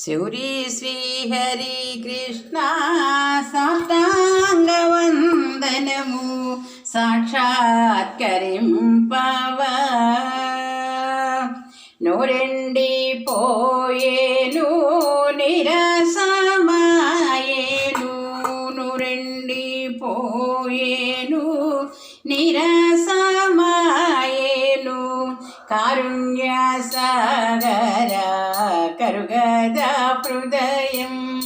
శౌరి శ్రీహరి కృష్ణ సాష్టాంగవందనము సాక్షాత్కరింపవ സമയേനു. കാരുണ്യ സാഗര കരുഗദ ഹൃദയം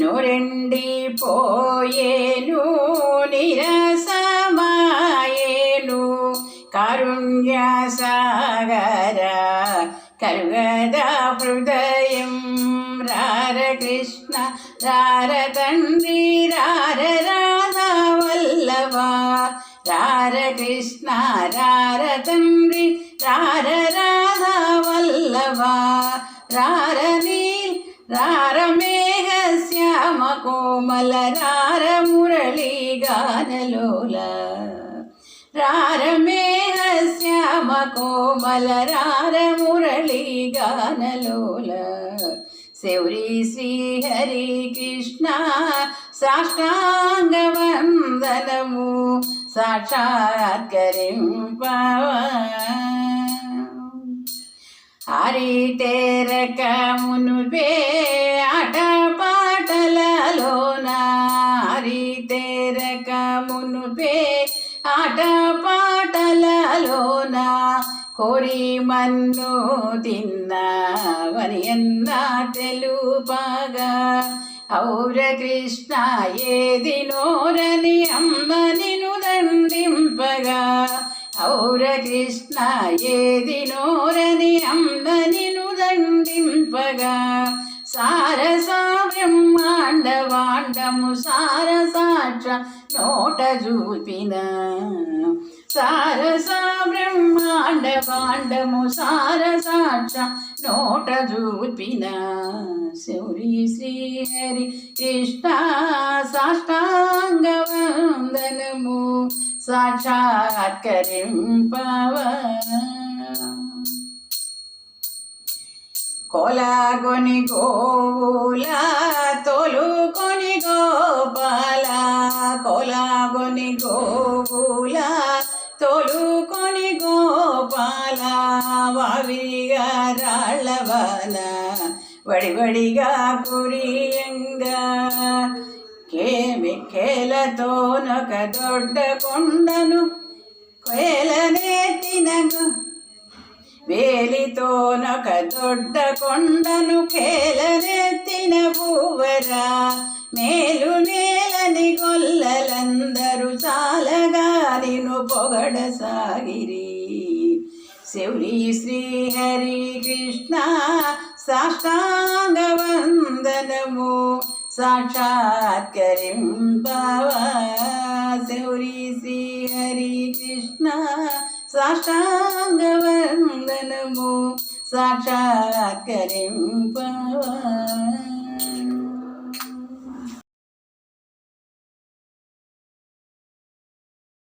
നൊരണ്ടി പോയേനു. നിരസമായേലു കാരുണ്യ സാഗര കരുഗദ ഹൃദയം. രാര കൃഷ്ണ രാര തന്ത്രി രാര రార కృష్ణ రార తండ్రి రార రాధా వల్లభ రార నీల్ రార మేఘ శ్యామ కోమల రార మురళీ గానలోల రార మేఘ శ్యామ కోమల రార మురళీ గానలోల శౌరి శ్రీహరి కృష్ణ సాష్టాంగవందనము. సాక్షాత్కరింపవ హరి తేరక మునుపే ఆట పాటలలోన కోరి మన్ను తిన్నావని ఎన్న తెలుపగా? ఔర కృష్ణ ఏది నోరని అమ్మ నిను దండింపగా? ఔర కృష్ణ ఏది నోరని అమ్మ నిను దండింపగా? వాండము సారసాక్ష నోట చూపిన. సారస బ్రహ్మాండ వాండము సారసాక్ష నోట చూపిన. శౌరి శ్రీ హరి కృష్ణ సాష్టాంగ వందనము సాక్షాత్కరింపవ. కొలాగొని గోవుల తొలుకొని గోవుల తొలుకొని గోపాల వావిగా రాళ్ళవాల వడివడిగా పురియంగా కేమి కేలతోనొక దొడ్డ కొండను కేలనేతినగు వేలితోనొక దొడ్డ కొండను కేలనెత్తిన భూవరా మేలునే నేలని గొల్లలందరూ చాలగా నిన్ను పొగడసాగిరి శౌరి శ్రీహరి కృష్ణ సాష్టాంగ వందనము సాక్షాత్కరింపవ శౌరి శ్రీహరి కృష్ణ సాష్టాంగ వందనము సాక్షాత్కరింపవ